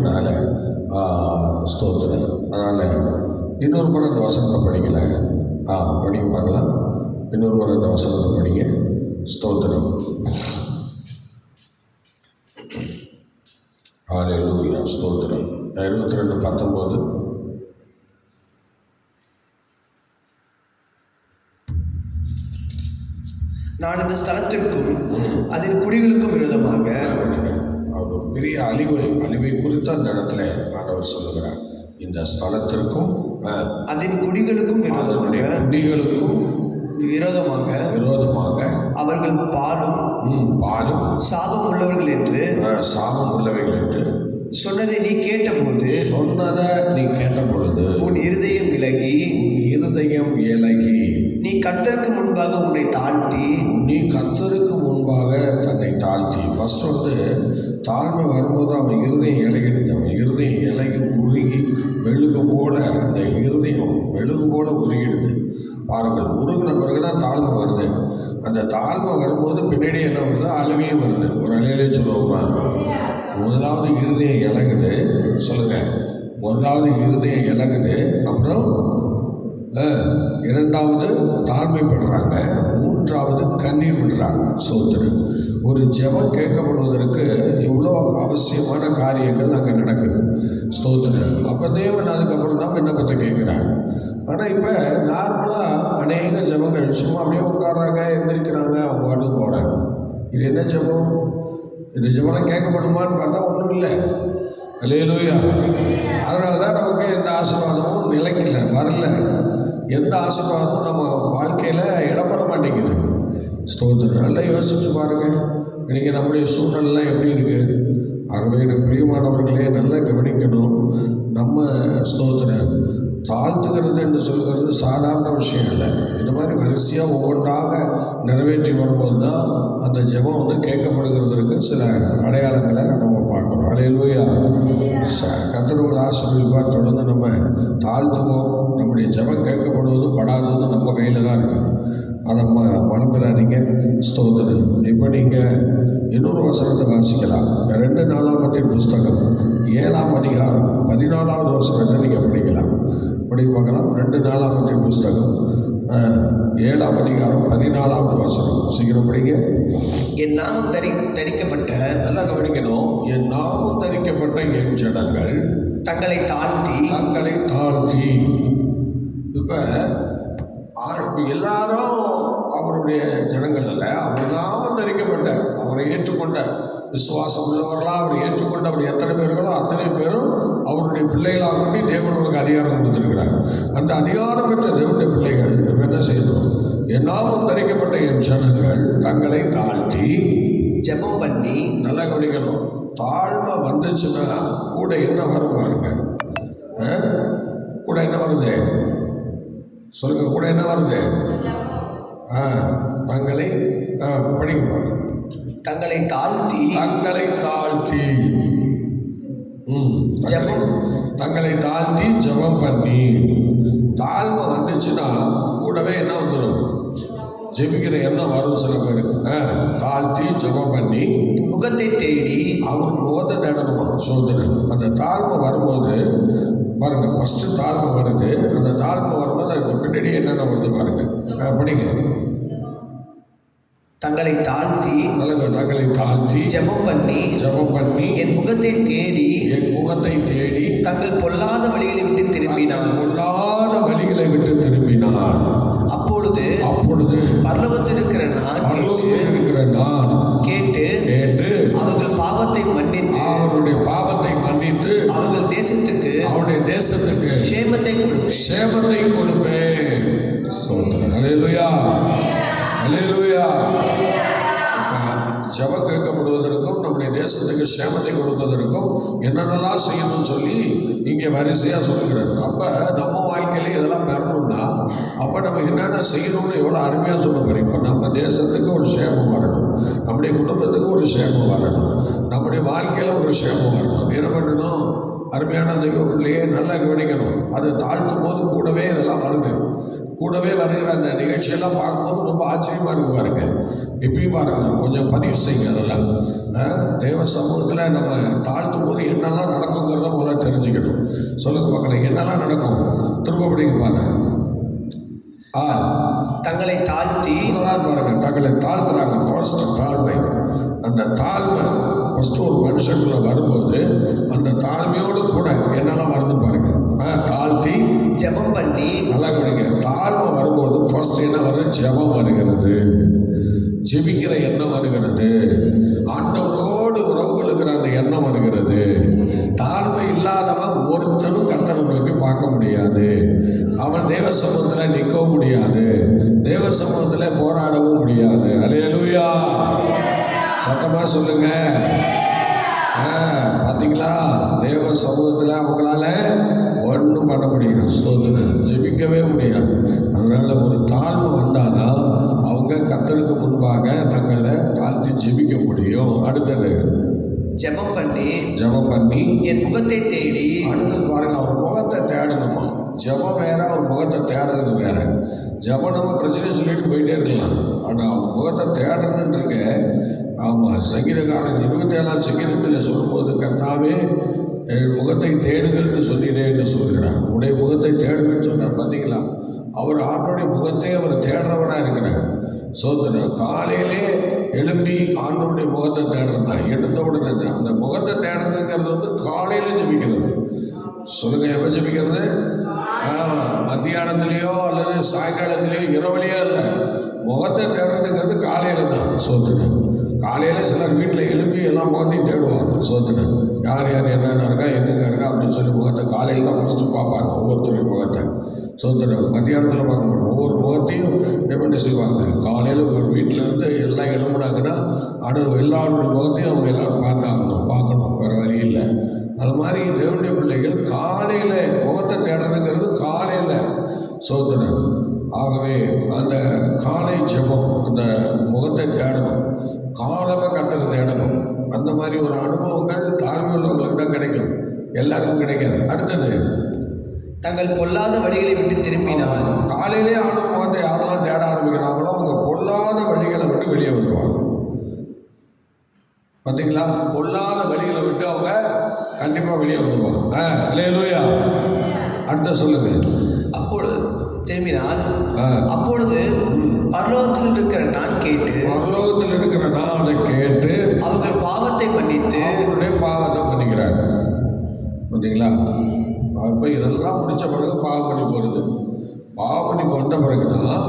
இருக்கிறதுனால ஆ, ஸ்தோத்திரம். அதனால் இன்னொரு முறை அந்த வசனத்தை படிக்கல ஆ படிக்க பார்க்கலாம். இன்னொரு முறை அந்த வசனத்தை படிங்க. ஸ்தோத்திரம். ஹalleluya ஸ்தோத்திரம். இருபத்தி ரெண்டு பத்தொம்போது. நான் இந்த ஸ்தலத்திற்கும் அதன் குடிகளுக்கும் விரோதமாக அவர் ஒரு பெரிய அழிவை அழிவை குறித்து அந்த இடத்துல ஆண்டவர் சொல்லுகிறார். இந்த ஸ்தலத்திற்கும் அதன் குடிகளுக்கும் அதனுடைய விரோதமாக குடிகளுக்கும் விரோதமாக விரோதமாக அவர்கள் பாலும் பாலும் சாபம் உள்ளவர்கள் என்று சாபம் உள்ளவைகள் என்று சொன்னதை நீ கேட்டபோது சொன்னதை நீ கேட்ட பொழுது உன் இருதயம் விலகி உன் இருதயம் இலகி நீ கர்த்தருக்கு முன்பாக உன்னை தாழ்த்தி நீ கத்தருக்கு முன்பாக தன்னை தாழ்த்தி. ஃபர்ஸ்ட் வந்து தாழ்மை வரும்போது அவன் இருதயம் இலகிடுது அவன் இருதயம் இலகி உருகி மெழுகு போல அந்த இருதயம் மெழுகு போல உருகிடுது பாருங்கள் உருகின பிறகு தான் தாழ்மை வருது. அந்த தாழ்மை வரும்போது பின்னாடி என்ன வருது? அழுகையும் வருது. ஒரு அலையிலே சொல்லுவோமா? முதலாவது இருதயம் இலகுது. சொல்லுங்க. முதலாவது இருதயம் இலகுது. அப்புறம் இரண்டாவது தாழ்மைப்படுறாங்க மூன்றாவது கண்ணீர் விடுறாங்க சோத்திரம் ஒரு ஜெபம் கேட்கப்படுவதற்கு இவ்வளோ அவசியமான காரியங்கள் அங்கே நடக்குது ஸ்தோத்திரம் அப்போ தேவன் அதுக்கப்புறம் தான் விண்ணப்பத்தை கேட்குறாங்க ஆனால் இப்போ நார்மலாக அநேக ஜெபங்கள் சும்மா அப்படியே உட்காடுறாங்க எந்திரிக்கிறாங்க அவங்க பாட்டுக்கு போகிறாங்க இது என்ன ஜெபம்? இந்த ஜபம்லாம் கேட்கப்படுமான்னு பார்த்தா ஒன்றும் இல்லை. அலையலூயா அதனால தான் நமக்கு எந்த ஆசீர்வாதமும் நிலைக்கல வரல. எந்த ஆசீர்வாதமும் நம்ம வாழ்க்கையில் இடம்பெற மாட்டேங்குது. ஸ்தோத்திரம். நல்லா யோசிச்சு பாருங்க. இன்றைக்கி நம்முடைய சூழ்நிலைலாம் எப்படி இருக்குது ஆகவே எனக்கு பிரியமானவர்களே நல்லா கவனிக்கணும். நம்ம ஸ்தோத்திரம். தாழ்த்துகிறது என்று சொல்கிறது சாதாரண விஷயம் இல்லை இந்த மாதிரி வரிசையாக ஒவ்வொன்றாக நிறைவேற்றி வரும்போது தான் அந்த ஜெபம் வந்து கேட்கப்படுகிறதுக்கு சில அடையாளங்களை நம்ம பார்க்குறோம். அலையிலூயா கத்தருங்கள் ஆசிரியப்பார் தொடர்ந்து நம்ம தாழ்த்துவோம். நம்முடைய ஜபம் கேட்கப்படுவதும் படாததும் நம்ம கையில் தான் இருக்குது அதை ம மறந்துடாதீங்க ஸ்தோத்திரம். இப்போ நீங்கள் இன்னொரு வசனத்தை வாசிக்கலாம். ரெண்டு நாலாமத்தின் புஸ்தகம் ஏழாம் அதிகாரம் பதினாலாவது வசனத்தை நீங்கள் படிக்கலாம். படி பார்க்கலாம். ரெண்டு நாலாமத்தின் புஸ்தகம் ஏழாம் அதிகாரம் பதினாலாவது வசனம். சீக்கிரம் படிங்க. என் நாமம் தரி தரிக்கப்பட்ட நல்லா கவனிக்கணும். என் நாமம் தரிக்கப்பட்ட என் ஜனங்கள் தங்களை தாழ்த்தி தங்களை தாழ்த்தி. இப்போ எல்லாரும் அவருடைய ஜனங்கள் அல்ல. அவர் நாமம் தரிக்கப்பட்ட அவரை ஏற்றுக்கொண்ட விசுவாசம் உள்ளவர்களாக அவர் ஏற்றுக்கொண்டவர் எத்தனை பேர்களோ அத்தனை பேரும் அவருடைய பிள்ளைகளாக தேவனுக்கு அதிகாரம் கொடுத்திருக்கிறார். அந்த அதிகாரம் பெற்ற தேவனுடைய பிள்ளைகள் என்ன செய்யணும்? என் நாமம் தரிக்கப்பட்ட என் ஜனங்கள் தங்களை தாழ்த்தி ஜெபம் பண்ணி நல்லா கவனிக்கணும். தாழ்மை வந்துச்சுன்னா கூட என்ன வரும் பாருங்க? கூட என்ன வருது? சொல்லுங்க கூட என்ன வருது? ஆ தங்களை ஆ படிக்குமா தங்களை தாழ்த்தி. தங்களை தாழ்த்தி. ம் ஜெபம். தங்களை தாழ்த்தி ஜெபம் பண்ணி. தாழ்மை வந்துச்சுன்னா கூடவே என்ன வந்துடும் ஜெபிக்கிற எண்ணம் வரும் சில பேருக்கு. தாழ்த்தி ஜெபம் பண்ணி. முகத்தை தேடி. அவர் முகத்தை தேடணுமா? சோதனை அந்த தாழ்மை வரும்போது பாருங்க ஃபஸ்ட்டு தாழ்மை வருது. அந்த தாழ்மை வரும்போது அதுக்கு பின்னாடி என்னென்ன வருது பாருங்க. படிங்க. தங்களை தாழ்த்தி தங்களை தாழ்த்தி ஜெபம் பண்ணி ஜெபம் பண்ணி என் முகத்தை தேடி என் முகத்தை தேடி தங்கள் பொல்லாத வழிகளை விட்டு திரும்பினான் கொள்ளாத வழிகளை விட்டு திரும்பினான் அப்பொழுது அப்பொழுது பரலோகத்தில் இருக்கிற நான் பரலோகத்தில் இருக்கிற நான் கேட்டு கேட்டு அவர்கள் பாவத்தை மன்னித்து அவருடைய பாவத்தை மன்னித்து அவர்கள் தேசத்துக்கு அவருடைய தேசத்துக்கு சேமத்தை சேமத்தை அலையிலூயா. ஜெபம் கேட்கப்படுவதற்கும் நம்முடைய தேசத்துக்கு சேமத்தை கொடுப்பதற்கும் என்னென்னலாம் செய்யணும்னு சொல்லி இங்கே வரிசையாக சொல்லுகிறார். அப்போ நம்ம வாழ்க்கையில இதெல்லாம் பெறணும்னா அப்போ நம்ம என்னென்ன செய்யணும்னு எவ்வளோ அருமையாக சொல்ல போகிறோம் இப்போ நம்ம தேசத்துக்கு ஒரு சேமம் வரணும். நம்முடைய குடும்பத்துக்கு ஒரு சேமம் வரணும். நம்முடைய வாழ்க்கையில் ஒரு சேமம் வரணும். என்ன பண்ணணும்? அருமையான தெய்வ பிள்ளையே நல்லா கவனிக்கணும். அது தாழ்த்தும் போது கூடவே இதெல்லாம் வருது. கூடவே வருகிற அந்த நிகழ்ச்சியெல்லாம் பார்க்கும்போது ரொம்ப ஆச்சரியமாக இருக்கு பாருங்க. இப்பயும் பாருங்க கொஞ்சம் பதிவு செய்யுங்க அதெல்லாம். தேவ சமூகத்தில் நம்ம தாழ்த்தும் போது என்னெல்லாம் நடக்குங்கிற நடக்கும்? திரும்ப படிக்க பாருங்க. ஆ. தங்களை தாழ்த்தி முதலாவது பாருங்க தங்களை தாழ்த்துறாங்க. ஃபர்ஸ்ட் தாழ்மை. அந்த தாழ்மை ஃபர்ஸ்ட் ஒரு மனுஷனுக்குள்ள வரும்போது அந்த தாழ்மையோடு வரும்போது வர என்ன ஜெபம் வருகிறது. ஜெபிக்கிற எண்ணம் வருகிறது. ஆண்டவரோடு உறவு கொள்ளுகிற அந்த எண்ணம் வருகிறது. தாழ்மை இல்லாதவன் ஒருத்தனும் கத்தரை நோக்கி பார்க்க முடியாது. அவன் தேவ சமூகத்தில் நிற்கவும் முடியாது. தேவ சமூகத்தில் போராடவும் முடியாது. அலையலுயா சத்தமாக சொல்லுங்க. ஆ, பார்த்தீங்களா தேவ சமூகத்தில் அவங்களால ஒன்றும் பண்ண முடியும் ஸ்தோத்திரம். ஜெபிக்கவே முடியும் முன்பாக தங்களை தாழ்த்தி ஜெபிக்க முடியும் அடுத்தது. ஜெபம் பண்ணி ஜெபம் பண்ணி என் முகத்தை தேடி அடுத்தது பாருங்க அவர் முகத்தை தேடணுமா? ஜெபம் வேற அவர் முகத்தை தேடுறது வேற. ஜெபம் நம்ம பிரச்சனையை சொல்லிட்டு போயிட்டே இருக்கலாம். ஆனால் அவர் முகத்தை தேடுறதுன்றிருக்க ஆமாம் சங்கீதக்காரன் இருபத்தி ஏழாம் சங்கீதத்தில் சொல்லும்போது கர்த்தாவே என் முகத்தை தேடுங்கள்னு என்று சொல்கிறார் உடைய முகத்தை தேடுங்கன்னு சொன்னார் பார்த்தீங்களா அவர் ஆண்டோடைய முகத்தை அவர் தேடுறவராக இருக்கிறார். சோத்திரம் காலையிலே எழும்பி ஆண்டோடைய முகத்தை தேடுறது தான் எடுத்த உடனே அந்த முகத்தை தேடுறதுங்கிறது வந்து காலையில் ஜபிக்கிறது. சொல்லுங்க எப்போ ஜபிக்கிறது? மத்தியானத்துலேயோ அல்லது சாயங்காலத்திலேயோ இரவுலையோ இல்லை. முகத்தை தேடுறதுங்கிறது காலையில் தான் சோத்துனேன் காலையில் சிலர் வீட்டில் எழுப்பி எல்லாம் முகத்தையும் தேடுவாங்க சோத்துனேன் யார் யார் என்னென்ன இருக்கா எங்கெங்க இருக்கா அப்படின்னு சொல்லி முகத்தை காலையில் தான் ஃபஸ்ட்டு பார்ப்பாங்க ஒவ்வொருத்தருடைய முகத்தை. சோத்துனேன் மத்தியானத்தில் பார்க்க மாட்டோம் ஒவ்வொரு முகத்தையும் என்ன செய்வாங்க. காலையில் ஒரு வீட்டில் இருந்து எல்லாம் எழும்புனாங்கன்னா அடு எல்லாரோட முகத்தையும் அவங்க எல்லோரும் பார்த்தாகணும். பார்க்கணும். வேறு வழி இல்லை. அது மாதிரி தேவனுடைய பிள்ளைகள் காலையில் முகத்தை தேடணுங்கிறது காலையில் சோதனை ஆகவே அந்த காலை ஜெபம் அந்த முகத்தை தேடணும். காலமாக கத்தரை தேடணும். அந்த மாதிரி ஒரு அனுபவங்கள் தாழ்மையுள்ளவங்களுக்கு தான் கிடைக்கும். எல்லாருக்கும் கிடைக்காது. அடுத்தது தங்கள் பொல்லாத வழிகளை விட்டு திரும்பினால் காலையிலே ஆண்டவர் முகத்தை யாரெல்லாம் தேட ஆரம்பிக்கிறாங்களோ அவங்க பொல்லாத வழிகளை விட்டு வெளியே வந்துடுவாங்க பார்த்தீங்களா பொல்லாத வழிகளை விட்டு அவங்க கண்டிப்பாக வெளியே வந்துடுவாங்க ஆ அல்லேலூயா அடுத்த சொல்லுங்க. அப்பொழுது திரும்பினால் ஆ. அப்பொழுது பரலோகத்தில் இருக்கிற நான் கேட்டு பரலோகத்தில் இருக்கிற நான் அதை கேட்டு அவர்கள் பாவத்தை மன்னித்து அவருடைய பாவத்தை பண்ணிக்கிறாங்க பார்த்தீங்களா அப்போ இதெல்லாம் முடிச்ச பிறகு பாவம் பண்ணி போகிறது பாவம் பண்ணி வந்த பிறகுதான்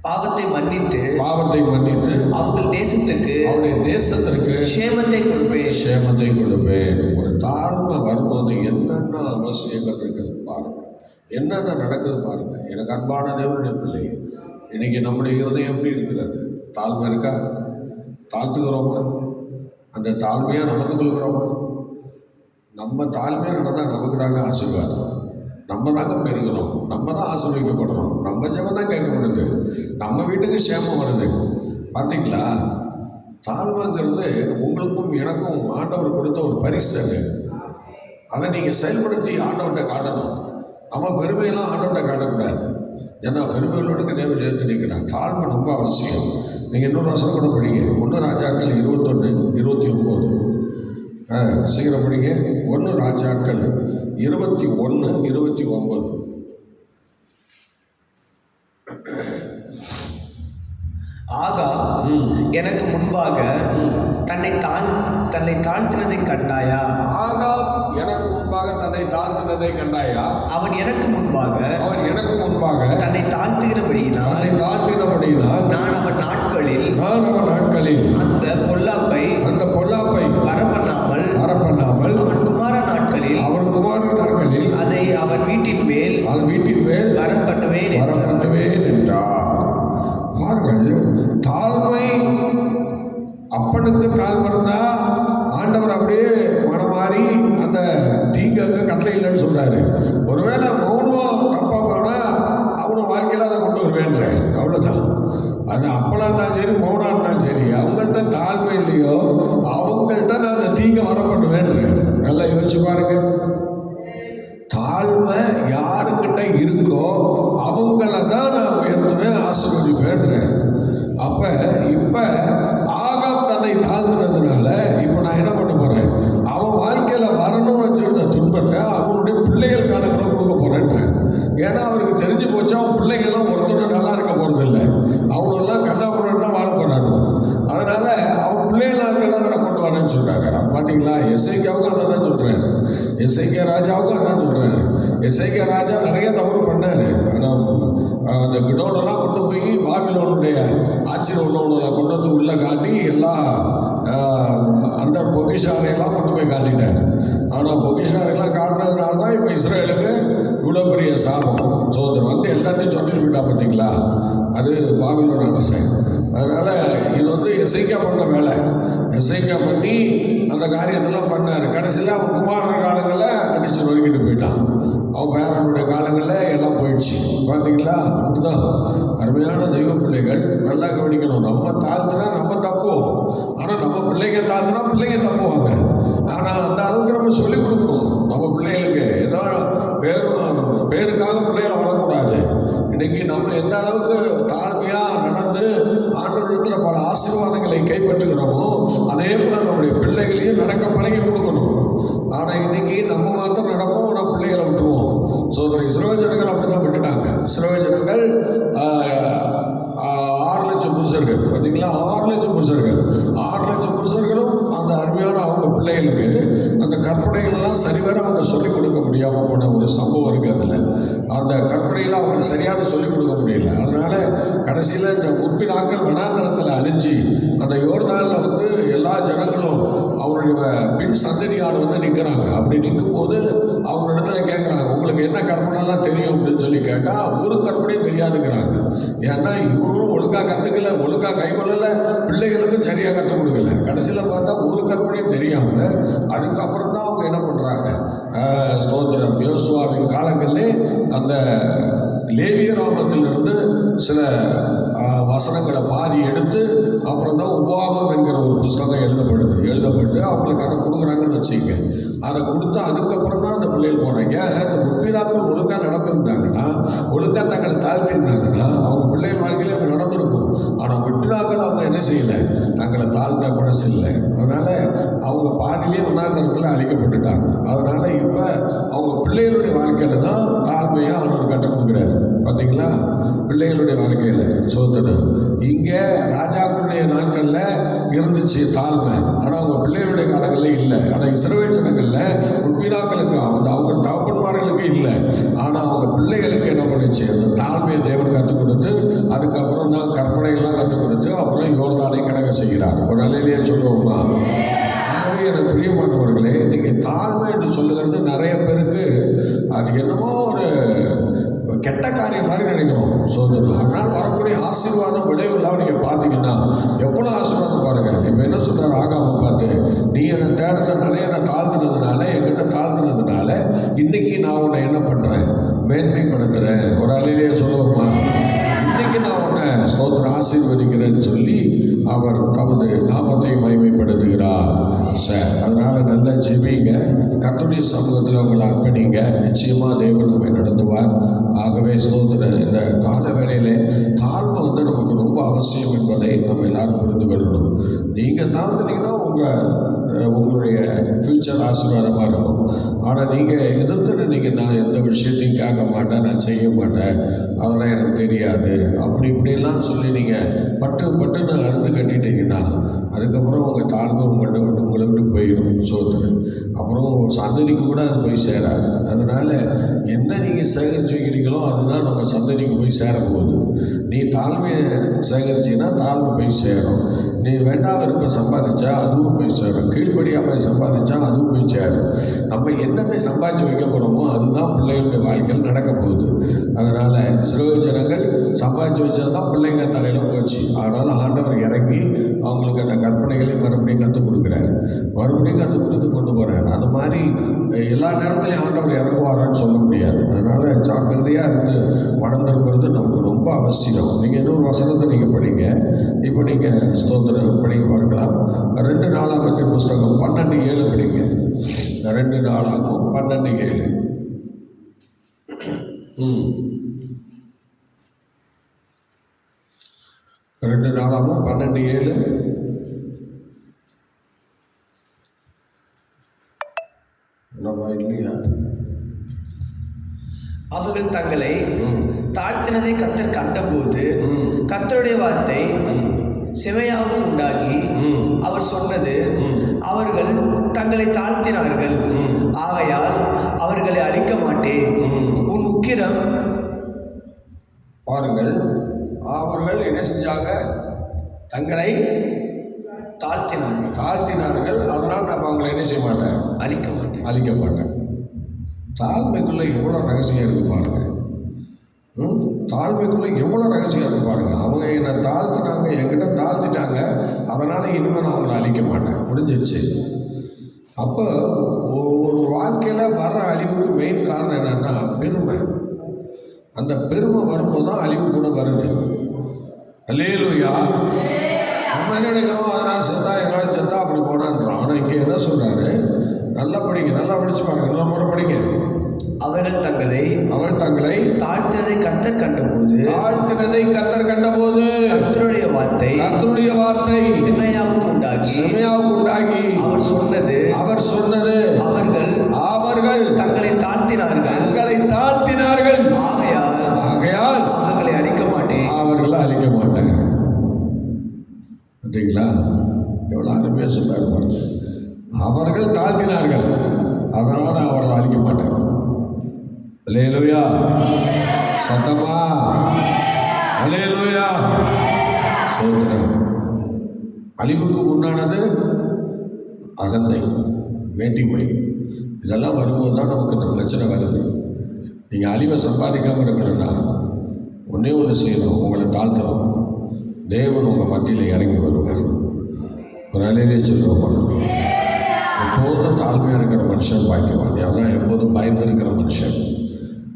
பாவத்தை மன்னித்து பாவத்தை மன்னித்து அவர்கள் தேசத்துக்கு அவருடைய தேசத்திற்கு சேமத்தை கொடுப்பேன். சேமத்தை கொடுப்பேன். ஒரு தாழ்மை வரும்போது என்னென்ன அவசியங்கள் இருக்குது பாருங்க. என்னென்ன நடக்குது பாருங்க. எனக்கு அன்பான தேவனுடைய பிள்ளை இன்னைக்கு நம்முடைய இருதயம் எப்படி இருக்கிறது? தாழ்மை இருக்கா? தாழ்த்துக்கிறோமா? அந்த தாழ்மையாக நடந்து கொள்கிறோமா? நம்ம தாழ்மையாக நடந்தால் நமக்கு தாங்க ஆசீர்வாதம். நம்ம தாங்க பெருகிறோம். நம்ம தான் ஆசீர்வதிக்கப்படுறோம். நம்ம ஜெபம் தான் கேட்கப்படுது. நம்ம வீட்டுக்கு சேமம் வருது. பார்த்தீங்களா தாழ்மைங்கிறது உங்களுக்கும் எனக்கும் ஆண்டவர் கொடுத்த ஒரு பரிசு அது. அதை நீங்கள் செயல்படுத்தி ஆண்டவர்கிட்ட காட்டணும். நம்ம பெருமையெல்லாம் ஆண்டவர்கிட்ட காட்டக்கூடாது. ஏன்னா பெருமைகளோடு தேவன் ஏற்று நிற்கிறான் தாழ்மை ரொம்ப அவசியம். நீங்கள் இன்னொரு வசனம் கூட படிங்க. ஒன்று ராஜாக்கள் இருபத்தொன்று இருபத்தி ஒம்பது சீக்கிரம் படிங்க. ஒன்று ராஜாக்கள். இருபத்தி ஒன்று இருபத்தி ஒன்பது. ஆகா எனக்கு முன்பாக தன்னை தாழ் தன்னை தாழ்த்தினதை கண்டாயா? ஆகா எனக்கு முன்பாக தன்னை தாழ்த்தினதை கண்டாயா அவன் எனக்கு முன்பாக அவன் எனக்கு முன்பாக தன்னை தாழ்த்துகிறபடியினால் தன்னை தாழ்த்தினபடியினால் நான் அவன் நாட்களில் நான் அவன் நாட்களில் அந்த பொல்லாப்பை அந்த பொல்லாப்பை வரப்பண்ணாமல் வரப்பண்ணாமல் அவன் குமார நாட்களில் அவன் குமாரன் நாட்களில் அதை அவன் வீட்டின் மேல் அவன் வீட்டின் மேல் வரப்பண்ணுவேன் வர என்றார். பாருங்கள் தாழ்மை அப்பனுக்கு தாழ்மை சொல்றாரு. ஒருவேளை மௌனம் தப்பா போனா அவனை வாழ்க்கையில் அதை கொண்டு வருவேன்றார். அவ்வளோதான் அது அப்பனா இருந்தாலும் சரி மௌனா இருந்தாலும் சரி அவங்கள்ட்ட தாழ்மை இல்லையோ அவங்கள்ட்ட நான் அந்த தீங்க வரப்பட்டு இசைக்க ராஜா நிறைய தவறு பண்ணார். ஆனால் அந்த கிடோனெல்லாம் கொண்டு போய் பாபிலோனுடைய ஆட்சியில் உள்ளவனெல்லாம் கொண்டு வந்து உள்ளே காட்டி எல்லாம் அந்த பொக்கிஷாலையெல்லாம் கொண்டு போய் காட்டிட்டார். ஆனால் பொக்கிஷாலையெல்லாம் காட்டினதுனால தான் இப்போ இஸ்ரேலுக்கு இவ்வளோ பெரிய சாபம். சோதனை வந்து எல்லாத்தையும் சொல்லிட்டு போயிட்டா பார்த்தீங்களா அது பாபிலோன் அரசு அதனால் இது வந்து இசைக்கா பண்ண வேலை. எசைக்கா பண்ணி அந்த காரியத்தெல்லாம் பண்ணார். கடைசியில் அவன் குமாரர் காலங்களில் அடிச்சு நொறுக்கிட்டு போயிட்டான். அவன் பேரனுடைய காலங்களில் எல்லாம் போயிடுச்சு. பார்த்தீங்களா அப்படிதான் அருமையான தெய்வ பிள்ளைகள் நல்லா கவனிக்கணும். நம்ம தாழ்த்துனா நம்ம தப்புவோம். ஆனால் நம்ம பிள்ளைங்க தாழ்த்துனா பிள்ளைங்க தப்புவாங்க. ஆனால் அந்த அளவுக்கு நம்ம சொல்லிக் கொடுக்கணும். நம்ம பிள்ளைகளுக்கு ஏதோ பேரும் பேருக்காக பிள்ளைகளை வளரக்கூடாது. இன்றைக்கி நம்ம எந்த அளவுக்கு தாழ்மையாக நடந்து ஆண்டவரிடத்தில் பல ஆசீர்வாதங்களை கைப்பற்றுகிறோமோ புருஷர்கள். பார்த்தீங்களா ஆறு லட்சம் புருஷர்கள். ஆறு லட்சம் புருஷர்களும் அந்த அருமையான அவங்க பிள்ளைகளுக்கு அந்த கற்பனைகள்லாம் சரிவர அவங்க சொல்லிக் கொடுக்க முடியாமல் போன ஒரு சம்பவம் இருக்குது அதில். அந்த கற்பனைகளை அவங்களுக்கு சரியாக சொல்லிக் கொடுக்க முடியல. அதனால் கடைசியில் இந்த முற்பினாக்கள் வனாந்தரத்தில் அழிஞ்சு அந்த யோர்தானில் வந்து எல்லா ஜனங்களும் அவருடைய பின் சந்ததியார் வந்து நிற்கிறாங்க அப்படி நிற்கும் போது அவங்களிடத்துல உனக்கு என்ன கற்பனைலாம் தெரியும் அப்படின்னு சொல்லி கேட்டால் ஒரு கற்பனையும் தெரியாதுங்கிறாங்க. ஏன்னா இவனும் ஒழுங்காக கற்றுக்கல ஒழுங்காக கைகொள்ளலை பிள்ளைகளுக்கும் சரியாக கற்றுக் கொடுக்கல. கடைசியில் பார்த்தா ஒரு கற்பனையும் தெரியாமல் அதுக்கப்புறம் தான் அவங்க என்ன பண்ணுறாங்க ஸ்தோத்திரம். யோசுவாவின் காலங்களிலே அந்த லேவியராமத்திலிருந்து சில வசனங்களை பாதி எடுத்து அப்புறம் தான் உபாகம் என்கிற ஒரு புஸ்தகம் எழுதப்படுது எழுதப்பட்டு அவங்களுக்கு அதை கொடுக்குறாங்கன்னு வச்சுக்கோங்க. அதை கொடுத்தா அதுக்கப்புறம் தான் அந்த பிள்ளைகள் போகிறாங்க இந்த முற்பிதாக்கள் ஒழுங்காக நடந்திருந்தாங்கன்னா ஒழுங்காக தங்களை தாழ்த்திருந்தாங்கன்னா அவங்க பிள்ளைகள் வாழ்க்கையிலே அது நடந்திருக்கும். ஆனால் முற்பிதாக்கள் அவங்க என்ன செய்யலை? தங்களை தாழ்த்த மனசு இல்லை அதனால் அவங்க பாதியிலே வனாந்தரத்தில் அழிக்கப்பட்டுட்டாங்க. அதனால் இப்போ அவங்க பிள்ளைகளுடைய வாழ்க்கையில் தான் தாழ்மையாக ஆனவர் கற்றுக் கொடுக்குறாரு. பார்த்தீங்களா பிள்ளைகளுடைய வாழ்க்கையில் சோதனை. இங்கே ராஜாக்களுடைய நாட்களில் இருந்துச்சு தாழ்மை. ஆனால் அவங்க பிள்ளைகளுடைய காலங்களில் இல்லை. ஆனால் இஸ்ரவேல் ஜனங்களில் உட்பிதாக்களுக்கு அந்த அவங்க தகப்பன்மார்களுக்கு இல்லை. ஆனால் அவங்க பிள்ளைகளுக்கு என்ன பண்ணுச்சு? அந்த தாழ்மையை தேவன் கற்றுக் கொடுத்து அதுக்கப்புறம் தான் கற்பனைகள்லாம் கற்றுக் கொடுத்து அப்புறம் யோர்தானை கடக்க செய்கிறார். ஒரு அலையிலேயே சொல்லுவோமா? ஆகவே எனக்கு பிரியமானவர்களே நீங்கள் தாழ்மை என்று சொல்லுகிறது நிறைய பேருக்கு அது என்னமோ கெட்ட காரியம் மாதிரி நினைக்கிறோம். சுதந்திரம் அதனால் வரக்கூடிய ஆசீர்வாதம் விளைவுலாம் நீங்கள் பார்த்தீங்கன்னா எவ்வளோ ஆசீர்வாதம் பாருங்கள் இப்போ என்ன சொல்கிறார் ஆகாம பார்த்து நீ என்னை தேடுனதுனால என்னை தாழ்த்துனதுனால என்கிட்ட தாழ்த்துனதுனால இன்னைக்கு நான் உன்னை என்ன பண்ணுறேன் மேன்மைப்படுத்துகிறேன் ஒரு அலையிலேயே சொல்லுவோமா? இன்னைக்கு நான் உன்னை ஸ்தோத்திரம் ஆசீர்வதிக்கிறேன்னு சொல்லி அவர் தமது நாமத்தை மகிமைப்படுத்துகிறார். சார் அதனால் நல்லா ஜெபிங்க. கத்துடைய சமூகத்தில் உங்களை அர்ப்பணிங்க. நிச்சயமாக தேவன் நம்மை நடத்துவார். ஆகவே ஸ்தோத்திர இந்த கால வேளையிலே தாழ்வு வந்து நமக்கு ரொம்ப அவசியம் என்பதை நம்ம எல்லாரும் புரிந்து கொள்ளணும். நீங்கள் தாழ்த்துனீங்கன்னா உங்கள் உங்களுடைய ஃப்யூச்சர் ஆசீர்வாதமாக இருக்கும். ஆனால் நீங்கள் எதிர்த்து நீங்கள் நான் எந்த விஷயத்தையும் கேட்க மாட்டேன் நான் செய்ய மாட்டேன் அதெல்லாம் எனக்கு தெரியாது. அப்படி இப்படிலாம் சொல்லி நீங்கள் பட்டு பட்டுன்னு அறுத்து கட்டிட்டீங்கன்னா அதுக்கப்புறம் உங்கள் தாழ்வு உங்கள்கிட்ட விட்டு உங்களை விட்டு போயிடும் சோத்துரு அப்புறம் சந்ததிக்கு கூட அது போய் சேராது. அதனால் என்ன நீங்கள் சேகரித்து வைக்கிறீங்களோ அதுதான் நம்ம சந்ததிக்கு போய் சேரப்போகுது. நீ தாழ்மையை சேகரிச்சீங்கன்னா தாழ்மை போய் சேரும். நீ வேண்டாம் விருப்பம் சம்பாதிச்சா அதுவும் போய் சேரும். கீழ்ப்படியாமல் சம்பாதிச்சா அதுவும் போய் சேரும். நம்ம என்னத்தை சம்பாதிச்சு வைக்க போகிறோமோ அதுதான் பிள்ளைகளுடைய வாழ்க்கையில் நடக்க போகுது. அதனால் சிறுவ ஜனங்கள் சம்பாதிச்சு வச்சது தான் பிள்ளைங்க தலையில் போச்சு. அதனால் ஆண்டவர் இறங்கி அவங்களுக்கு அந்த கற்பனைகளை மறுபடியும் கற்றுக் கொடுக்குறாரு. மறுபடியும் கற்றுக் கொடுத்து கொண்டு போகிறார் அந்த மாதிரி எல்லா நேரத்துலையும் ஆண்டவர் இறங்குவாரான்னு சொல்ல முடியாது. அதனால் ஜாக்கிரதையாக இருந்து வளர்ந்துருக்கிறது நமக்கு ரொம்ப அவசியம். நீங்கள் இன்னொரு வசனத்தை நீங்கள் படிங்க. இப்போ நீங்கள் ஸ்தோத்திரம் படிக்க பார்க்கலாம். ரெண்டு நாளாகத்தின் புஸ்தகம் பன்னெண்டு ஏழு படிங்க. ரெண்டு நாளாகும் பன்னெண்டு ஏழு. ம். ரெண்டு நாளாகும் பன்னெண்டு ஏழு. நம்ம இல்லையா? அவர்கள் தங்களை தாழ்த்தினதை கத்தர் கண்டபோது கத்தருடைய வார்த்தை ம். செமையாவுக்கு உண்டாகி அவர் சொன்னது அவர்கள் தங்கள் தாழ்த்தினார்கள். ஆகையால் அவர்களை அழிக்க மாட்டேன். உன் உக்கிரம் பாருங்கள் அவர்கள் என்ன செஞ்சாங்க தங்களை தாழ்த்தினார்கள். தாழ்த்தினார்கள் அதனால் நம்ம அவங்களை என்ன செய்ய மாட்டேன். அழிக்க மாட்டேன். அழிக்க மாட்டேன். தாழ்மைக்குள்ளே எவ்வளோ ரகசியம் இருக்கு பாருங்க. ம்? தாழ்மைக்குள்ளே எவ்வளோ ரகசியம் இருக்கு பாருங்க. அவங்க என்னை தாழ்த்தினாங்க என்கிட்ட தாழ்த்திட்டாங்க அதனால் இனிமேல் நான் அவங்கள அழிக்க மாட்டேன். முடிஞ்சிடுச்சு. அப்போ ஒரு வாழ்க்கையில் வர்ற அழிவுக்கு மெயின் காரணம் என்னன்னா பெருமை. அந்த பெருமை வரும்போது தான் அழிவு கூட வருது. அல்லேலூயா. நம்ம என்ன நினைக்கிறோம்? அதனால் செத்தா என்னால் செத்தா அப்படி போனான்றோம். ஆனால் இங்கே என்ன சொல்கிறாரு நல்லா படிங்க நல்லா படிச்சு பாருங்க. இன்னொரு முறை படிங்க. அவர்கள் தங்களை அவள் தங்களை தாழ்த்தினதை கர்த்தர் கண்டபோது தாழ்த்தினதை கத்தர் கண்டபோது கர்த்தருடைய வார்த்தை கர்த்தருடைய வார்த்தை சிமையாவுக்கு உண்டாகி செமையாவுக்கு உண்டாகி அவர் சொன்னது அவர் சொன்னது அவர்கள் அவர்கள் தங்களை தாழ்த்தினார்கள். தங்களை தாழ்த்தினார்கள். ஆகையால் ஆகையால் அவர்களை அழிக்க மாட்டேன். அவர்களை அழிக்க மாட்டாங்க பார்த்தீங்களா எவ்வளோ அருமையாக சொல்றாரு பாருங்க. அவர்கள் தாழ்த்தினார்கள். அதனால் அவர்களை அழிக்க மாட்டாங்க அலேலுயா சத்தமா? அலேலுயா சோதரம் அழிவுக்கு உண்டானது அகந்தை வேட்டிமை இதெல்லாம் வரும்போது தான் நமக்கு இந்த பிரச்சனை வருது. நீங்கள் அழிவை சம்பாதிக்காமல் இருக்கணும்னா ஒன்றே ஒன்று செய்யணும் உங்களை தாழ்த்தணும். தேவன் உங்கள் மத்தியில் இறங்கி வருவார். ஒரு அலையிலே சொல்லுவோமா? எப்போதும் தாழ்மையாக இருக்கிற மனுஷன் பாக்கியவான். அதான் எப்போதும் பயந்துருக்கிற மனுஷன்.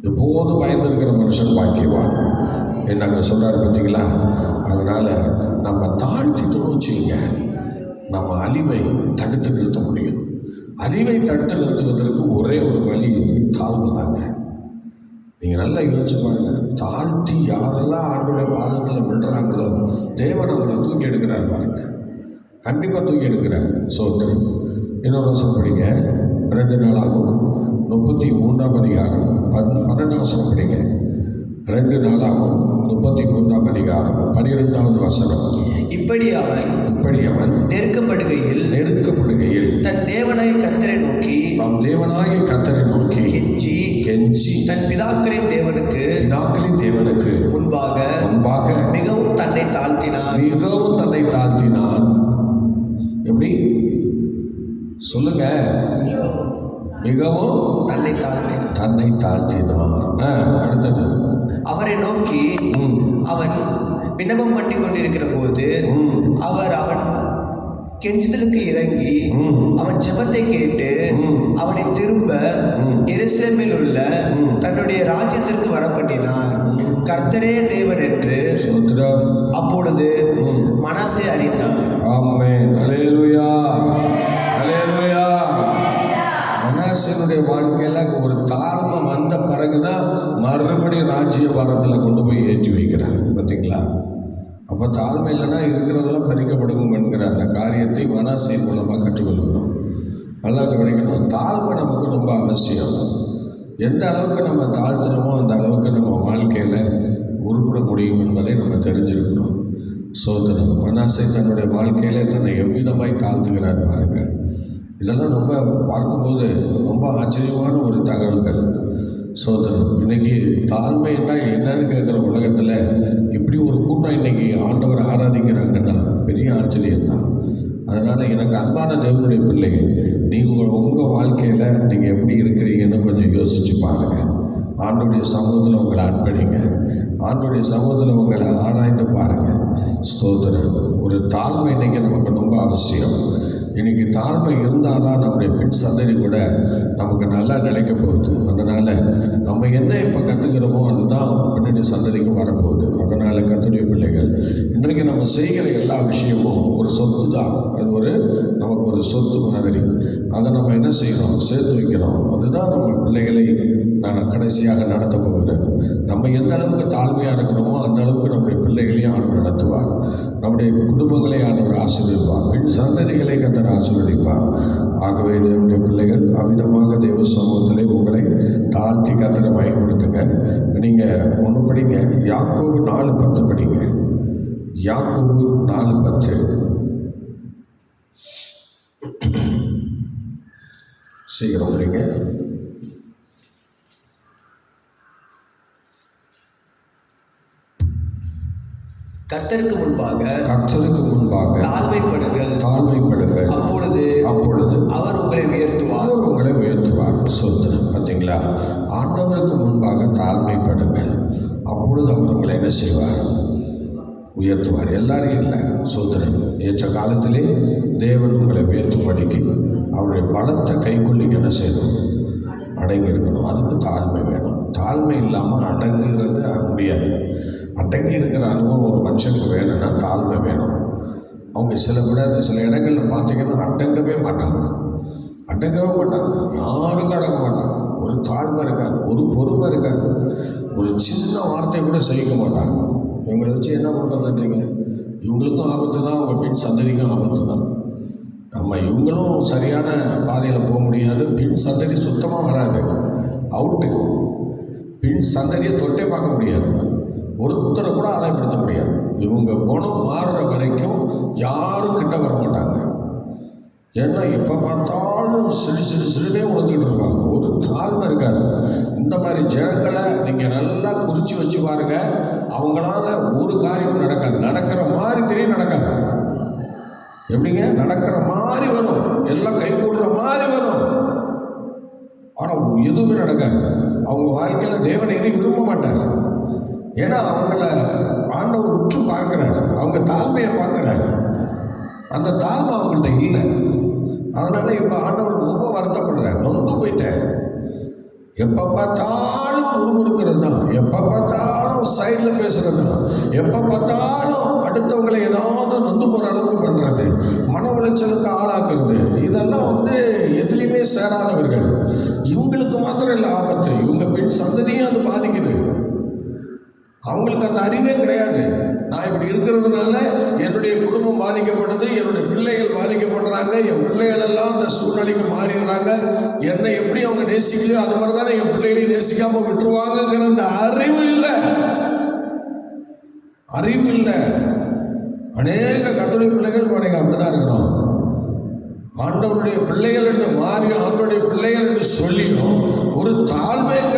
எப்போதும் பயந்துருக்கிற மனுஷன் பாக்கியவான். என்ன சொல்கிறார் பார்த்தீங்களா? அதனால் நம்ம தாழ்த்திட்டோம்னு வச்சுக்கோங்க நம்ம அழிவை தடுத்து நிறுத்த முடியும். அழிவை தடுத்து நிறுத்துவதற்கு ஒரே ஒரு வழி தாழ்வு தாங்க நீங்கள் நல்லா யோசிச்சு பாருங்கள் தாழ்த்தி யாரெல்லாம் ஆண்டுடைய பாதத்தில் விழுறாங்களோ தேவன் அவங்களை தூக்கி எடுக்கிறார் பாருங்க. கண்டிப்பாக தூக்கி எடுக்கிறார். சோத்திரம். இன்னொரு வருஷம் படிங்க. ரெண்டு நாளாகும் முப்பத்தி மூன்றாம் அதிகாரம் பன் பன்னெண்டாம் வசனம் படிங்க. ரெண்டு நாளாகும் முப்பத்தி மூன்றாம் அதிகாரம் பனிரெண்டாவது வசனம். இப்படி அவன் இப்படி அவன் நெருக்கப்படுகையில் நெருக்கப்படுகையில் தன் தேவனாய் கர்த்தரை நோக்கி நாம் தேவனாகிய கத்தரை நோக்கி கெஞ்சி கெஞ்சி தன் பிதாக்களின் தேவனுக்கு பிதாக்களின் தேவனுக்கு முன்பாக முன்பாக மிகவும் தன்னை தாழ்த்தினான். மிகவும் தன்னை தாழ்த்தினான். எப்படி? சொல்லுங்க. மிகவும் தன்னை தாழ்த்தினான். தன்னை தாழ்த்தினான். அடுத்தது. அவரை நோக்கி அவன் விண்ணப்பம் பண்ணி கொண்டிருக்கிற போது அவர் அவன் கெஞ்சுதலுக்கு இறங்கி அவன் ஜெபத்தை கேட்டு. அவனை திரும்ப. எருசலேமில் உள்ள. தன்னுடைய ராஜ்யத்திற்கு வர பண்ணினார் கர்த்தரே தேவன் என்று அப்பொழுது. மனசை அறிந்தார் மனாசனுடைய வாழ்க்கையில் ஒரு தாழ்மை வந்த பிறகுதான் மறுபடியும் ராஜ்ய பாரத்தில் கொண்டு போய் ஏற்றி வைக்கிறார். பார்த்தீங்களா அப்போ தாழ்மை இல்லைன்னா இருக்கிறதெல்லாம் பறிக்கப்படும் என்கிற அந்த காரியத்தை மனாசை மூலமாக கற்றுக்கொள்கிறோம். நல்லா கவனிக்கணும். தாழ்மை நமக்கு ரொம்ப அவசியம். எந்த அளவுக்கு நம்ம தாழ்த்துறோமோ அந்த அளவுக்கு நம்ம வாழ்க்கையில் உருப்பிட முடியும் என்பதை நம்ம தெரிஞ்சிருக்கணும். சோதனம் மனாசை தன்னுடைய வாழ்க்கையில் தன்னை எவ்விதமாய் தாழ்த்துகிறார் பாருங்கள். இதெல்லாம் ரொம்ப பார்க்கும்போது ரொம்ப ஆச்சரியமான ஒரு தகவல்கள். சோதரம் இன்னைக்கு தாழ்மைன்னா என்னன்னு கேட்குற உலகத்தில் இப்படி ஒரு கூட்டம் இன்னைக்கு ஆண்டவர் ஆராதிக்கிறாங்கன்னா பெரிய ஆச்சரியம் தான். அதனால் எனக்கு அன்பான தேவனுடைய பிள்ளை நீங்கள் உங்கள் வாழ்க்கையில் நீங்கள் எப்படி இருக்கிறீங்கன்னு கொஞ்சம் யோசித்து பாருங்கள் ஆண்டுடைய சமூகத்தில் உங்களை அர்ப்பணிங்க. ஆண்டுடைய சமூகத்தில் உங்களை ஆராய்ந்து பாருங்கள் ஸ்தோத்திரம். ஒரு தாழ்மை இன்னைக்கு நமக்கு ரொம்ப அவசியம். இன்னைக்கு தாழ்மை இருந்தால் தான் நம்முடைய பின் சந்ததி கூட நமக்கு நல்லா நிலைக்க போகுது. அதனால் நம்ம என்ன இப்போ கற்றுக்கிறோமோ அதுதான் பின்னாடி சந்ததிக்கும் வரப்போகுது. அதனால் கத்துடைய பிள்ளைகள் இன்றைக்கு நம்ம செய்கிற எல்லா விஷயமும் ஒரு சொத்து தான் அது ஒரு நமக்கு ஒரு சொத்து மாதிரி. அதை நம்ம என்ன செய்கிறோம் சேர்த்து வைக்கிறோம். அதுதான் நம்ம பிள்ளைகளை நான் கடைசியாக நடத்த போகிறது. நம்ம எந்த அளவுக்கு தாழ்மையாக இருக்கிறோமோ அந்த அளவுக்கு நம்முடைய பிள்ளைகளையும் ஆண்டவர் நடத்துவார். நம்முடைய குடும்பங்களை ஆண்டவர் ஆசீர்வதிப்பார். பின் சந்ததிகளை கத்தர் ஆசீர்வதிப்பார். ஆகவே தேவனுடைய பிள்ளைகள் அமிதமாக தேவ சமூகத்திலே உங்களை தாழ்த்தி கத்தரை பயன்படுத்துங்க நீங்கள் ஒன்று படிங்க. யாக்கோவு நாலு பத்து படிங்க. யாக்கோவு நாலு பத்து. சீக்கிரம் பிடிங்க. கர்த்தருக்கு முன்பாக கர்த்தருக்கு முன்பாக தாழ்மைப்படுங்கள். தாழ்மைப்படுங்கள். அப்பொழுது அப்பொழுது அவர் உங்களை உயர்த்துவார். அவர் உங்களை உயர்த்துவார். சோத்திரம் பார்த்தீங்களா ஆண்டவருக்கு முன்பாக தாழ்மைப்படுங்கள். அப்பொழுது அவர் உங்களை என்ன செய்வார்? உயர்த்துவார். எல்லாரும் இல்லை சோத்திரம். ஏற்ற காலத்திலே தேவன் உங்களை உயர்த்தும்படிக்கு அவருடைய பலத்தை கைக்கொள்ளிங்க என்ன செய்யணும்? அடங்கி இருக்கணும் அதுக்கு தாழ்மை வேணும். தாழ்மை இல்லாமல் அடங்குகிறது முடியாது. அடங்கி இருக்கிற அனுபவம் ஒரு மனுஷனுக்கு வேணும்னா தாழ்மை வேணும். அவங்க சில விட சில இடங்களில் பார்த்தீங்கன்னா அடங்கவே மாட்டாங்க. அடங்கவே மாட்டாங்க. யாருக்கும் அடங்க மாட்டாங்க. ஒரு தாழ்மை இருக்காது ஒரு பொறுமை இருக்காது. ஒரு சின்ன வார்த்தை கூட சகிக்க மாட்டாங்க. இவங்களை வச்சு என்ன பண்ணுறதுன்றீங்க இவங்களுக்கும் ஆபத்து தான் அவங்க பின் சந்ததிக்கும் ஆபத்து தான். நம்ம இவங்களும் சரியான பாதையில் போக முடியாது. பின் சந்ததி சுத்தமாக வராது. அவுட்டு பின் சந்ததியை தொட்டே பார்க்க முடியாது. ஒருத்தரை கூட ஆதாயப்படுத்த முடியாது. இவங்க குணம் மாறுற வரைக்கும் யாரும் கிட்ட வர மாட்டாங்க. ஏன்னா எப்போ பார்த்தாலும் சிறு சிறு சிறுனே உணர்ந்துக்கிட்டு இருப்பாங்க. ஒரு தாழ்மை இருக்காது. இந்த மாதிரி ஜனங்களை நீங்கள் நல்லா குறித்து வச்சு பாருங்க. அவங்களால ஒரு காரியம் நடக்காது. நடக்கிற மாதிரி தெரியும் நடக்காது. எப்படிங்க? நடக்கிற மாதிரி வரும். எல்லாம் கை கூடுற மாதிரி வரும். ஆனால் எதுவுமே நடக்காது. அவங்க வாழ்க்கையில் தேவனை எதையும் விரும்ப மாட்டாங்க. ஏன்னா அவங்கள ஆண்டவர் உற்று பார்க்குறாரு. அவங்க தாழ்மையை பார்க்குறாரு. அந்த தாழ்மை அவங்கள்ட்ட இல்லை. அதனால் இப்போ ஆண்டவர் ரொம்ப வருத்தப்படுறார். நொந்து போயிட்டார். எப்போ பார்த்தாலும் முறுமுறுக்கிறது தான். எப்போ பார்த்தாலும் சைடில் பேசுகிறது தான். எப்போ பார்த்தாலும் அடுத்தவங்களை ஏதாவது நொந்து போகிற அளவுக்கு பண்ணுறது மன உளைச்சலுக்கு ஆளாக்குறது. இதெல்லாம் வந்து எதுலேயுமே சேராதவர்கள். இவங்களுக்கு மாத்திரம் இல்லை ஆபத்து. இவங்க பெண் சந்ததியும் அது பாதிக்குது. அவங்களுக்கு அந்த அறிவே கிடையாது. நான் இப்படி இருக்கிறதுனால என்னுடைய குடும்பம் பாதிக்கப்பட்டது என்னுடைய பிள்ளைகள் பாதிக்கப்படுறாங்க என் பிள்ளைகள் எல்லாம் அந்த சூழ்நிலைக்கு மாறிடுறாங்க. என்னை எப்படி அவங்க நேசிக்கலையோ அது மாதிரி தானே என் பிள்ளைகளையும் நேசிக்காம விட்டுருவாங்கங்கிற அந்த அறிவு இல்லை. அறிவு இல்லை. அநேக கத்தோலிக்க பிள்ளைகள் பாருங்க அப்படிதான் இருக்கிறோம். ஆண்டவருடைய பிள்ளைகள் என்று மாறி ஆண்டவருடைய பிள்ளைகள் என்று சொல்லியும் ஒரு தாழ்மை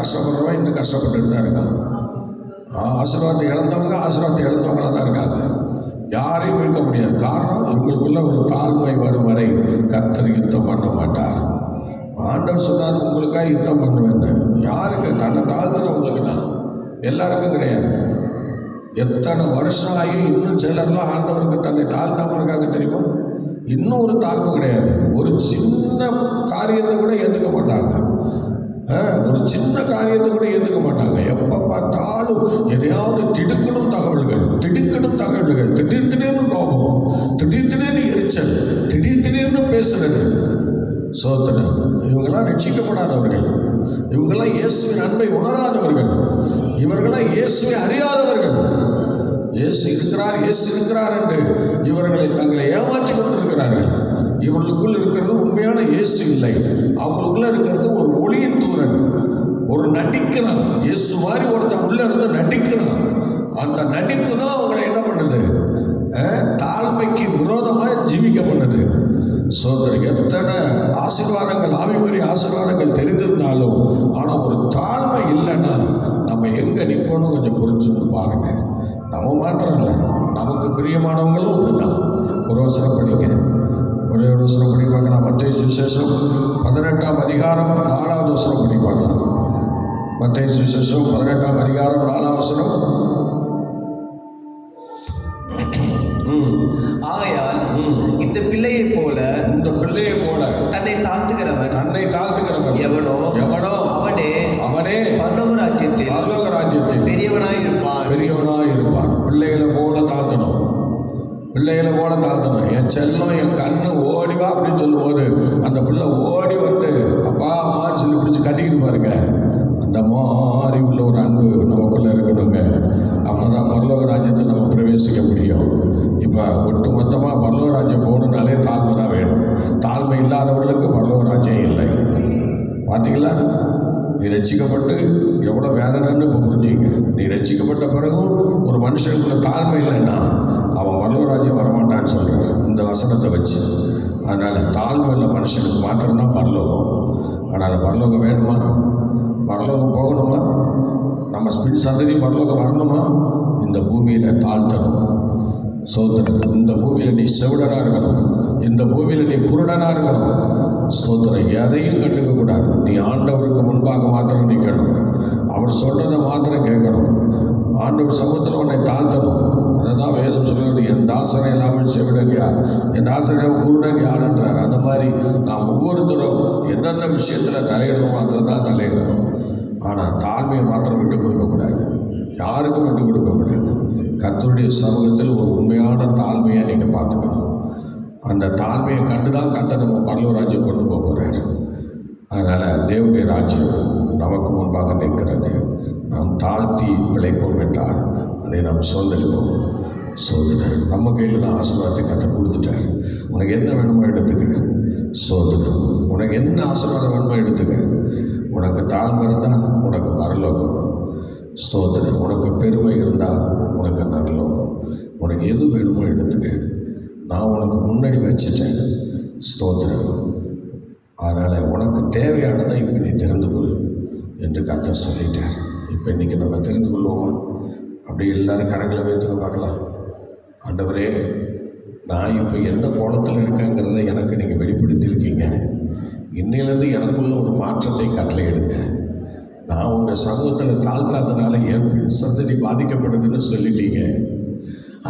கஷ்டப்படுறவன் இன்னும் கஷ்டப்பட்டுட்டு தான் இருக்கான். ஆசீர்வாதத்தை இழந்தவங்க ஆசீர்வாதத்தை இழந்தவங்களாக தான் இருக்காங்க. யாரையும் மீட்க முடியாது. காரணம் இவங்களுக்குள்ள ஒரு தாழ்மை வரும் வரை கத்தர் யுத்தம் பண்ண மாட்டார். ஆண்டவர் சொன்னார் உங்களுக்காக யுத்தம் பண்ணுவேன்னு. யாருக்கு? தன்னை தாழ்த்துறவங்களுக்கு தான். எல்லாருக்கும் கிடையாது. எத்தனை வருஷம் ஆகி இன்னும் சிலர்லாம் ஆண்டவருக்கு தன்னை தாழ்த்தாமல் இருக்காங்க தெரியுமா? இன்னும் ஒரு தாழ்வு கிடையாது. ஒரு சின்ன காரியத்தை கூட ஏற்றுக்க மாட்டாங்க. ஒரு சின்ன காரியத்தை கூட ஏற்றுக்க மாட்டாங்க. எப்போ பார்த்தாலும் எதையாவது திடுக்கிடும் தகவல்கள் திடுக்கிடும் தகவல்கள். திடீர் திடீர்னு கோபம் திடீர் திடீர்னு எரிச்சல் திடீர் திடீர்னு பேசுறது. சோத்திரம் இவங்கெல்லாம் ரட்சிக்கப்படாதவர்கள். இவங்கெல்லாம் இயேசுவின் அன்பை உணராதவர்கள். இவர்களாம் இயேசுவை அறியாதவர்கள். இயேசு இருக்கிறார் இயேசு இருக்கிறார் என்று இவர்களை தங்களை ஏமாற்றி கொண்டிருக்கிறார்கள். இவர்களுக்குள் இருக்கிறது உண்மையான இயேசு இல்லை. அவங்களுக்குள்ள இருக்கிறது ஒரு ஒளியின் தூரன். ஒரு நடிக்கிறான். இயேசு மாதிரி ஒருத்தன் உள்ள இருந்து நடிக்கிறான். அந்த நடிப்பு தான் அவங்களை என்ன பண்ணுது? தாழ்மைக்கு விரோதமாக ஜீவிக்க பண்ணுது. சோதரி எத்தனை ஆசீர்வாதங்கள் ஆவிக்குரிய ஆசீர்வாதங்கள் தெரிந்திருந்தாலும் ஆனால் ஒரு தாழ்மை இல்லைன்னா நம்ம எங்கே நிற்போன்னு கொஞ்சம் புரிஞ்சுன்னு பாருங்க. நம்ம மாத்திரம் இல்லை நமக்கு பிரியமானவங்களும் அப்படிதான் ஒரு அவசரம் படிங்க. ஒரே ஒரு அவசரம் படி பார்க்கலாம். மத்திய சுவிசேஷம் பதினெட்டாம் அதிகாரம் நாலாவது வசனம் படி பார்க்கலாம். மத்திய சுவிசேஷம் பதினெட்டாம் அதிகாரம் நாலாவது வசனம் தான் போல என் செல்லம் என் கண்ணு ஓடிவா அப்படின்னு சொல்லும்போது அந்த பிள்ளை ஓடி வந்து அப்பா அம்மான்னு சொல்லி பிடிச்சி கட்டிக்கிட்டு பாருங்க. அந்த மாதிரி உள்ள ஒரு அன்பு நமக்குள்ளே இருக்கணுங்க. அப்போ தான் பரலோக ராஜ்யத்தை நம்ம பிரவேசிக்க முடியும். இப்போ ஒட்டு மொத்தமாக பரலோக ராஜ்யம் போகணுன்னாலே தாழ்மை தான் வேணும். தாழ்மை இல்லாதவர்களுக்கு பரலோக ராஜ்யம் இல்லை. பார்த்தீங்களா நீ ரட்சிக்கப்பட்டு எவ்வளோ வேதனைன்னு இப்போ புரிஞ்சுங்க. நீ ரட்சிக்கப்பட்ட பிறகும் ஒரு மனுஷனுக்குள்ள தாழ்மை இல்லைன்னா அவன் பரலோராஜ்யம் வர வசனத்தை வச்சு அதனால் தாழ்மை உள்ள மனுஷனுக்கு மாத்திரம்தான் பரலோகம். அதனால் பரலோகம் வேணுமா? பரலோகம் போகணுமா? நம்ம பின் சந்ததி பரலோகம் வரணுமா? இந்த பூமியில் தாழ்த்தணும். சோத்திரம் இந்த பூமியில் நீ செவிடனாக இருக்கணும். இந்த பூமியில் நீ குருடனாக இருக்கணும். ஸ்தோத்திரம். எதையும் கண்டுக்க கூடாது. நீ ஆண்டவருக்கு முன்பாக மாத்திரம் நிற்கணும் அவர் சொல்கிறத மாத்திரம் கேட்கணும். ஆண்டவர் சமூகத்தில் உன்னை தாழ்த்தணும். அதை தான் வேதம் சொல்கிறது என் தாசனை இல்லாமல் செவிடன் யார் என் தாசனை குருடன் யாருன்றார் அந்த மாதிரி நாம் ஒவ்வொருத்தரும் எந்தெந்த விஷயத்தில் தலையிடணுமோ அதில் தான் தலையிடணும். ஆனால் தாழ்மையை மாத்திரம் விட்டு கொடுக்கக்கூடாது. யாருக்கும் விட்டு கொடுக்கக்கூடாது. கத்தருடைய சமூகத்தில் ஒரு உண்மையான தாழ்மையை நீங்கள் பார்த்துக்கணும். அந்த தாழ்மையை கண்டு தான் கத்தை நம்ம பரலூர் ராஜ்யம் கொண்டு போக போகிறார் அதனால் தேவனுடைய ராஜ்யம் நமக்கு முன்பாக நிற்கிறது. நாம் தாழ்த்தி பிழைப்போம் என்றால் அதை நாம் சுதந்திரிப்போம். சோதனை நம்ம கையில் தான் ஆசீர்வாதத்தை கற்றுக் கொடுத்துட்டார். உனக்கு என்ன வேணுமோ எடுத்துக்க. சோதனை உனக்கு என்ன ஆசீர்வாதம் வேணுமோ எடுத்துக்க. உனக்கு தாழ்மை இருந்தால் உனக்கு பரலோகம். ஸ்தோத்திரம் உனக்கு பெருமை இருந்தால் உனக்கு நரலோகம். உனக்கு எது வேணுமோ எடுத்துக்க. நான் உனக்கு முன்னாடி வச்சுட்டேன். ஸ்தோத்திரம் அதனால் உனக்கு தேவையானதை இப்போ நீ தெரிந்து கொள். என்று கர்த்தர் சொல்லிட்டார். இப்போ இன்றைக்கி நம்ம தெரிந்து கொள்வோமா? அப்படி எல்லோரும் கரங்களை வைத்து பார்க்கலாம். ஆண்டவரே நான் இப்போ எந்த கோலத்தில் இருக்கேங்கிறத எனக்கு நீங்கள் வெளிப்படுத்தியிருக்கீங்க. இன்னையிலேருந்து எனக்குள்ள ஒரு மாற்றத்தை கட்டளையிடுங்க நான் உங்கள் சமூகத்தில் தாழ்த்தாதனால என் பின் சந்ததி பாதிக்கப்படுதுன்னு சொல்லிட்டீங்க.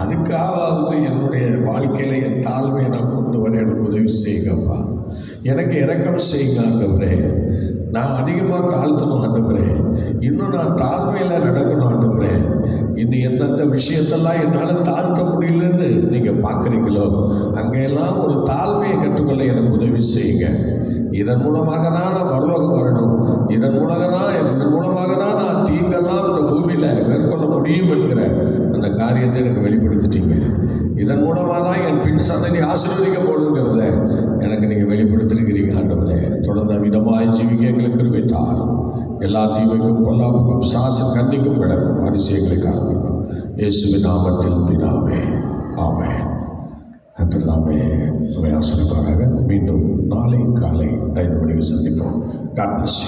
அதுக்காவது என்னுடைய வாழ்க்கையில் என் தாழ்மையை நான் கொண்டு வர எனக்கு உதவி செய்யுங்கப்பா. எனக்கு இரக்கம் செய்யுங்க ஆண்டவரே. நான் அதிகமாக தாழ்த்தணும் ஆண்டவரே. இன்னும் நான் தாழ்மையில் நடக்கணும் ஆண்டவரே. இன்னும் எந்தெந்த விஷயத்தெல்லாம் என்னால் தாழ்த்த முடியலன்னு நீங்கள் பார்க்குறீங்களோ அங்கெல்லாம் ஒரு தாழ்மையை கற்றுக்கொள்ள எனக்கு உதவி செய்யுங்க. இதன் மூலமாக தான் நான் வரலோகம் வரணும். இதன் மூலமாக தான் இதன் மூலமாக தான் நான் தீங்கெல்லாம் இந்த பூமியில் மேற்கொள்ள முடியும் என்கிற அந்த காரியத்தை எனக்கு வெளிப்படுத்திட்டீங்க. இதன் மூலமாக தான் என் பின் சந்ததி ஆசீர்வதிக்கப்படுங்கிறத எல்லா தீமைக்கும் பொல்லாப்புக்கும் சாச கண்ணிக்கும் கிடக்கும் அதிசயங்களை காணப்படும் இயேசுவின் நாமத்தில் பிதாவே ஆமே கத்தர் தாமே ஆசிரியப்பாராக மீண்டும் நாளை காலை ஐந்து மணிக்கு சந்திப்போம். காட்மிஸ்